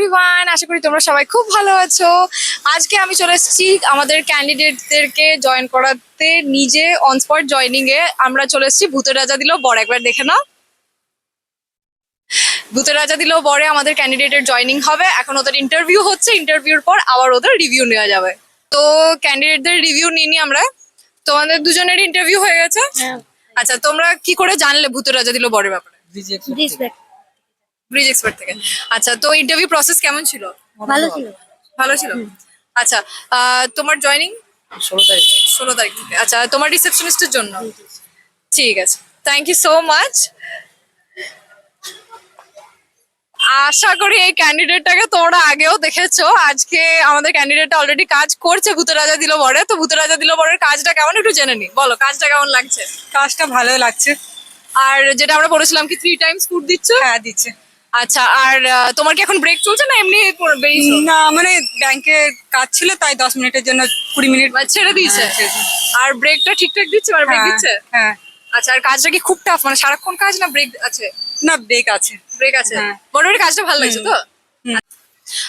Everyone আশা করি তোমরা সবাই খুব ভালো আছো। আজকে আমি চলে এসেছি আমাদের ক্যান্ডিডেটদেরকে জয়েন করাতে। নিজে অন স্পট জয়নিং এ আমরা চলে এসেছি। ভূতের রাজা দিল বড় একবার দেখে নাও। ভূতের রাজা দিলেও বরে আমাদের ক্যান্ডিডেটের জয়নিং হবে। এখন ওদের ইন্টারভিউ হচ্ছে। ইন্টারভিউর পর আবার ওদের রিভিউ নেওয়া যাবে। তো ক্যান্ডিডেটদের রিভিউ নিয়ে আমরা। তোমাদের দুজনের ইন্টারভিউ হয়ে গেছে। আচ্ছা তোমরা কি করে জানলে ভূতের রাজা দিল বরের ব্যাপারে? ব্রিজ এক্সপার্ট থেকে। আচ্ছা তো ইন্টারভিউ প্রসেস কেমন ছিল? ভালো ছিল। ভালো ছিল? আচ্ছা আহ, তোমার জয়নিং ষোলো তারিখ ষোলো তারিখ থেকে। আচ্ছা তোমার রিসেপশনিস্টের জন্য? ঠিক আছে। থ্যাংক ইউ সো মাচ আশা করি এই ক্যান্ডিডেটটাকে তোমরা আগেও দেখেছ। আজকে আমাদের ক্যান্ডিডেটটা অলরেডি কাজ করছে ভূত রাজা দিল বরে তো ভূত রাজা দিল বরের কাজটা কেমন? একটু জেনে নি। বলো কাজটা কেমন লাগছে? কাজটা ভালো লাগছে। আর যেটা আমরা বলেছিলাম কি থ্রি টাইমস ফুড দিচ্ছ? হ্যাঁ দিচ্ছে। আচ্ছা আর তোমার কি এখন ব্রেক চলছে না এমনি না মানে ব্যাংকে কাজ ছিল তাই দশ মিনিটের জন্য কুড়ি মিনিট বা ছেড়ে দিয়েছে। হ্যাঁ, ছেড়ে দিয়েছে। আর ব্রেকটা ঠিকঠাক দিচ্ছে? আর ব্রেক হ্যাঁ, দিচ্ছে? হ্যাঁ। আচ্ছা আর কাজটা কি খুব টাফ মানে সারাক্ষণ কাজ না ব্রেক আছে? না ব্রেক আছে। ব্রেক আছে। মোটামুটি কাজটা ভালো লাগছে তো?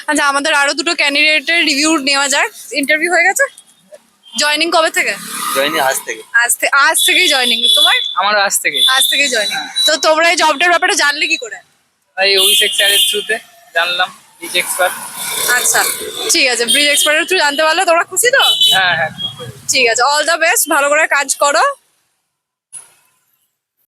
আচ্ছা আমাদের আরও দুটো ক্যান্ডিডেটের রিভিউ নেওয়া যাক। ইন্টারভিউ হয়ে গেছে? জয়েনিং কবে থেকে? জয়নি আজ থেকে। আজ থেকে আজ থেকেই জয়েনিং তোমার? আমার আজ থেকে আজ থেকেই জয়েনিং তো তোমরা এই জবটার ব্যাপারে জানলে কি করে? এই অভিষেক স্যারের থ্রুতে জানলাম ব্রিজ এক্সপার্ট আচ্ছা ঠিক আছে ব্রিজ এক্সপার্টের থ্রু জানতে পারলে তোমরা খুশি তো? হ্যাঁ হ্যাঁ ঠিক আছে অল দ্য বেস্ট ভালো করে কাজ করো।